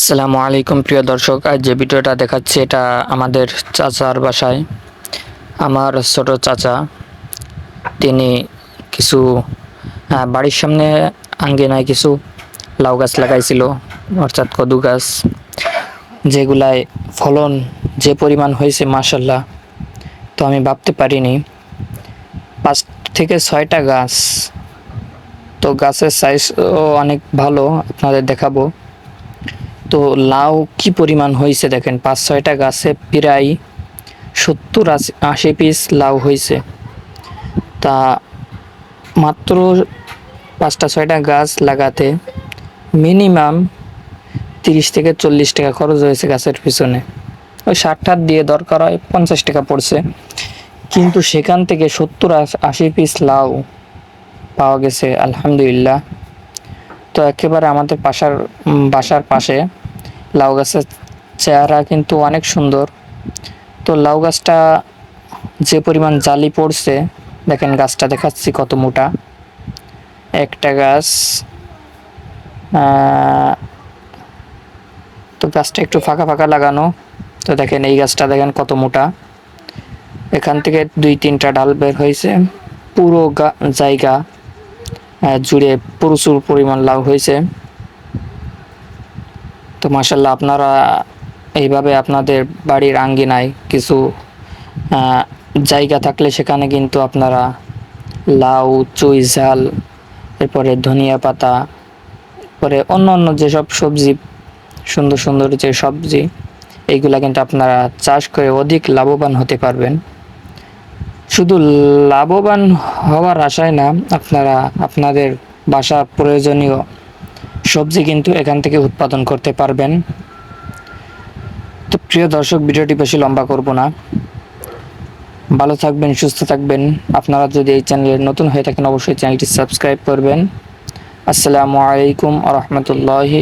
আসসালামু আলাইকুম, প্রিয় দর্শক। আজ যে ভিডিওটা দেখাচ্ছি, এটা আমাদের চাচার বাসায়। আমার ছোট চাচা, তিনি কিছু বাড়ির সামনে আঙ্গিনায় কিছু লাউ গাছ লাগাইছিল, অর্থাৎ কদু গাছ, যেগুলায় ফলন যে পরিমাণ হয়েছে মাসাল্লাহ তো আমি ভাবতে পারিনি। পাঁচ থেকে ছয়টা গাছ, তো গাছের সাইজও অনেক ভালো, আপনাদের দেখাবো। তো লাউ কি পরিমাণ হয়েছে দেখেন? পাঁচ, ছয়টা গাছে প্রায় সত্তর আশি আশি পিস লাউ হয়েছে। তা মাত্র পাঁচটা, ছয়টা গাছ লাগাতে মিনিমাম তিরিশ থেকে চল্লিশ টাকা খরচ হয়েছে গাছের পিছনে। ওই ষাট ঠাট দিয়ে দরকার হয়, পঞ্চাশ টাকা পড়ছে। কিন্তু সেখান থেকে সত্তর আশি পিস লাউ পাওয়া গেছে, আলহামদুলিল্লাহ। তো একেবারে আমাদের পাশার বাসার পাশে লাউ গাছের চেহারা কিন্তু অনেক সুন্দর। তো লাউ গাছটা যে পরিমাণ জালি পড়ছে, দেখেন গাছটা দেখাচ্ছি কত মোটা। একটা গাছ তো গাছটা একটু ফাঁকা ফাঁকা লাগানো। তো দেখেন এই গাছটা দেখেন কত মোটা। এখান থেকে দুই তিনটা ডাল বের হয়েছে। পুরো জায়গা জুড়ে প্রচুর পরিমাণ লাউ হয়েছে। তো মাসাল্লাহ আপনারা এইভাবে আপনাদের বাড়ির আঙ্গিনায় কিছু জায়গা থাকলে সেখানে কিন্তু আপনারা লাউ, চুই, ঝাল, এরপরে ধনিয়া পাতা, পরে অন্য অন্য যেসব সবজি, সুন্দর সুন্দর যে সবজি, এইগুলা কিন্তু আপনারা চাষ করে অধিক লাভবান হতে পারবেন। শুধু লাভবান হওয়ার আশায় না, আপনারা, আপনাদের বাসা প্রয়োজনীয় সবজি কিন্তু এখান থেকে উৎপাদন করতে পারবেন। তো প্রিয় দর্শক, ভিডিওটি বেশি লম্বা করব না। ভালো থাকবেন, সুস্থ থাকবেন। আপনারা যদি এই চ্যানেলে নতুন হয়ে থাকেন, অবশ্যই চ্যানেলটি সাবস্ক্রাইব করবেন। আসসালামু আলাইকুম আ রহমতুল্লাহি